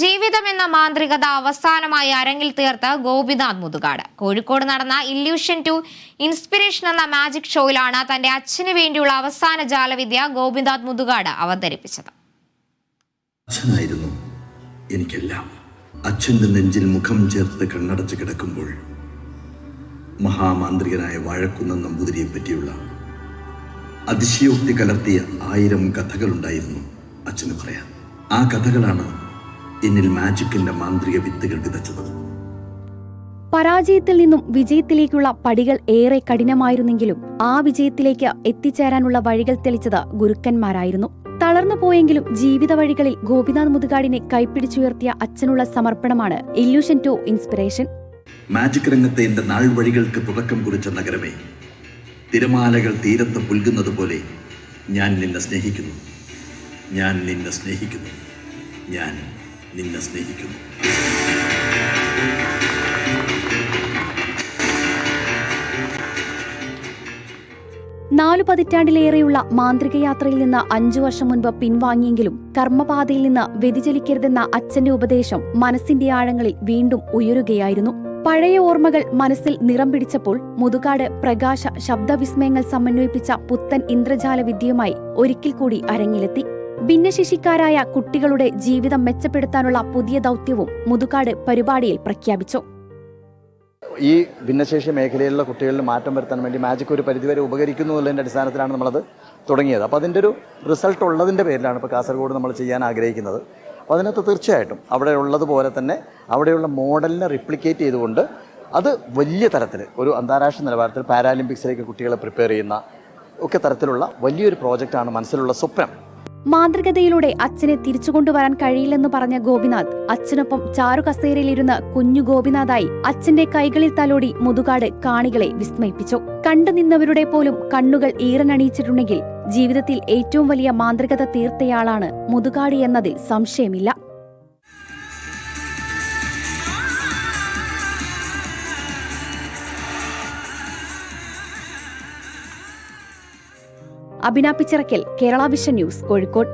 ജീവിതം എന്ന മാന്ത്രികത അവസാനമായി അരങ്ങിൽ തീർത്ത ഗോപിനാഥ് മുതുകാട്. കോഴിക്കോട് നടന്ന ഇല്യൂഷൻ ടു ഇൻസ്പിറേഷൻ എന്ന മാജിക് ഷോയിലാണ് തന്റെ അച്ഛന് വേണ്ടിയുള്ള അവസാന ജാലവിദ്യ ഗോപിനാഥ് മുതുകാട് അവതരിപ്പിച്ചത്. അച്ഛനായിരുന്നു എനിക്കെല്ലാം. അച്ഛന്റെ നെഞ്ചിൽ മുഖം ചേർത്ത് കണ്ണടച്ച് കിടക്കുമ്പോൾ മഹാമാന്ത്രികനായ വാഴക്കുന്ന നമ്പൂതിരിയെ പറ്റിയുള്ള അതിശയോക്തി കലർത്തിയ ആയിരം കഥകളുണ്ടായിരുന്നു അച്ഛന് പറയാൻ. ആ കഥകളാണ് എന്നിൽ മാജിക്കിന്റെ മാന്ത്രിക വിത്തുകൾ വിതച്ചത്. പരാജയത്തിൽ നിന്നും വിജയത്തിലേക്കുള്ള പടികൾ ഏറെ കഠിനമായിരുന്നെങ്കിലും ആ വിജയത്തിലേക്ക് എത്തിച്ചേരാനുള്ള വഴികൾ തെളിച്ചത് ഗുരുക്കന്മാരായിരുന്നു. തളർന്നു പോയെങ്കിലും ജീവിത വഴികളിൽ ഗോപിനാഥ് മുതുകാടിനെ കൈപ്പിടിച്ചുയർത്തിയ അച്ഛനുള്ള സമർപ്പണമാണ് ഇല്യൂഷൻ ടു ഇൻസ്പിറേഷൻ മാജിക് രംഗത്തെ എന്റെ നാൾ വഴികൾക്ക് തുടക്കം കുറിച്ച നഗരമേ തിരമാലകൾ തീരത്ത് പുൽകുന്നത് പോലെ ഞാൻ നിന്നെ സ്നേഹിക്കുന്നു. ഞാൻ നിന്നെ സ്നേഹിക്കുന്നു. ഞാൻ നിന്നെ സ്നേഹിക്കുന്നു. നാലു പതിറ്റാണ്ടിലേറെയുള്ള മാന്ത്രിക യാത്രയിൽ നിന്ന് അഞ്ചു വർഷം മുൻപ് പിൻവാങ്ങിയെങ്കിലും കർമ്മപാതയിൽ നിന്ന് വ്യതിചലിക്കരുതെന്ന അച്ഛന്റെ ഉപദേശം മനസ്സിന്റെ ആഴങ്ങളിൽ വീണ്ടും ഉയരുകയായിരുന്നു. പഴയ ഓർമ്മകൾ മനസ്സിൽ നിറം പിടിച്ചപ്പോൾ മുതുകാട് പ്രകാശ ശബ്ദവിസ്മയങ്ങൾ സമന്വയിപ്പിച്ച പുത്തൻ ഇന്ദ്രജാല വിദ്യയുമായി ഒരിക്കൽ കൂടി അരങ്ങിലെത്തി. ഭിന്നശേഷിക്കാരായ കുട്ടികളുടെ ജീവിതം മെച്ചപ്പെടുത്താനുള്ള പുതിയ ദൗത്യവും മുതുകാട് പരിപാടിയിൽ പ്രഖ്യാപിച്ചു. ഈ ഭിന്നശേഷി മേഖലയിലുള്ള കുട്ടികളിൽ മാറ്റം വരുത്താൻ വേണ്ടി മാജിക് ഒരു പരിധിവരെ ഉപകരിക്കുന്നു എന്നുള്ളതിന്റെ അടിസ്ഥാനത്തിലാണ് നമ്മളത് തുടങ്ങിയത്. അപ്പോൾ അതിന്റെ ഒരു റിസൾട്ട് ഉള്ളതിന്റെ പേരിലാണ് ഇപ്പോൾ കാസർഗോഡ് നമ്മൾ ചെയ്യാൻ ആഗ്രഹിക്കുന്നത്. അപ്പോൾ അതിനകത്ത് തീർച്ചയായിട്ടും അവിടെ ഉള്ളതുപോലെ തന്നെ അവിടെയുള്ള മോഡലിനെ റിപ്ലിക്കേറ്റ് ചെയ്തുകൊണ്ട് അത് വലിയ തരത്തിൽ ഒരു അന്താരാഷ്ട്ര നിലവാരത്തിൽ പാരാലിമ്പിക്സിലേക്ക് കുട്ടികളെ പ്രിപ്പയർ ചെയ്യുന്ന ഒക്കെ തരത്തിലുള്ള വലിയൊരു പ്രോജക്റ്റാണ് മനസ്സിലുള്ള സ്വപ്നം. മാന്ത്രികതയിലൂടെ അച്ഛനെ തിരിച്ചുകൊണ്ടുവരാൻ കഴിയില്ലെന്ന് പറഞ്ഞ ഗോപിനാഥ് അച്ഛനൊപ്പം ചാരു കസേരയിലിരുന്ന് കുഞ്ഞു ഗോപിനാഥായി അച്ഛന്റെ കൈകളിൽ തലോടി മുതുകാട് കാണികളെ വിസ്മയിപ്പിച്ചു. കണ്ടു നിന്നവരുടെ പോലും കണ്ണുകൾ ഈറനണിയിച്ചിട്ടുണ്ടെങ്കിൽ ജീവിതത്തിൽ ഏറ്റവും വലിയ മാന്ത്രികത തീർത്തയാളാണ് മുതുകാടി എന്നതിൽ സംശയമില്ല. Abhina Pichirakkal Kerala vision news Kozhikode.